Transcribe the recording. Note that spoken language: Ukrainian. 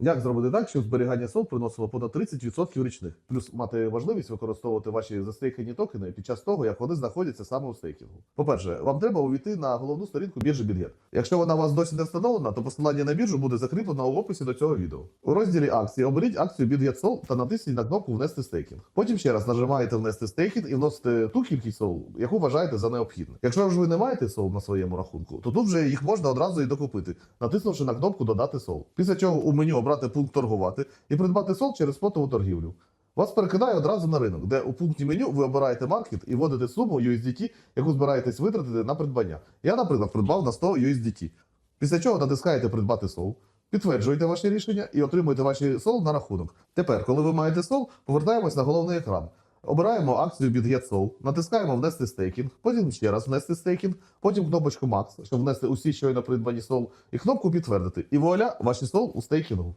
Як зробити так, щоб зберігання СОЛ приносило понад 30% річних, плюс мати можливість використовувати ваші застейкані токени під час того, як вони знаходяться саме у стейкінгу? По-перше, вам треба увійти на головну сторінку біржі BitGet. Якщо вона у вас досі не встановлена, то посилання на біржу буде закріплено у описі до цього відео. У розділі акції оберіть акцію BitGet Sol та натисніть на кнопку Внести стейкінг. Потім ще раз нажимаєте Внести стейкінг і вносите ту кількість сол, яку вважаєте за необхідне. Якщо ж ви не маєте сол на своєму рахунку, то тут вже їх можна одразу і докупити, натиснувши на кнопку Додати сол. Після чого у меню обрати пункт торгувати і придбати сол через спотову торгівлю. Вас перекидає одразу на ринок, де у пункті меню ви обираєте маркет і вводите суму USDT, яку збираєтесь витратити на придбання. Я, наприклад, придбав на 100 USDT. Після чого натискаєте придбати сол, підтверджуєте ваше рішення і отримуєте ваші сол на рахунок. Тепер, коли ви маєте сол, повертаємось на головний екран. Обираємо акцію BitGet Sol, натискаємо внести стейкінг, потім ще раз внести стейкінг, потім кнопочку Max, щоб внести усі щойно придбані сол, і кнопку підтвердити. І вуаля, ваші сол у стейкінгу.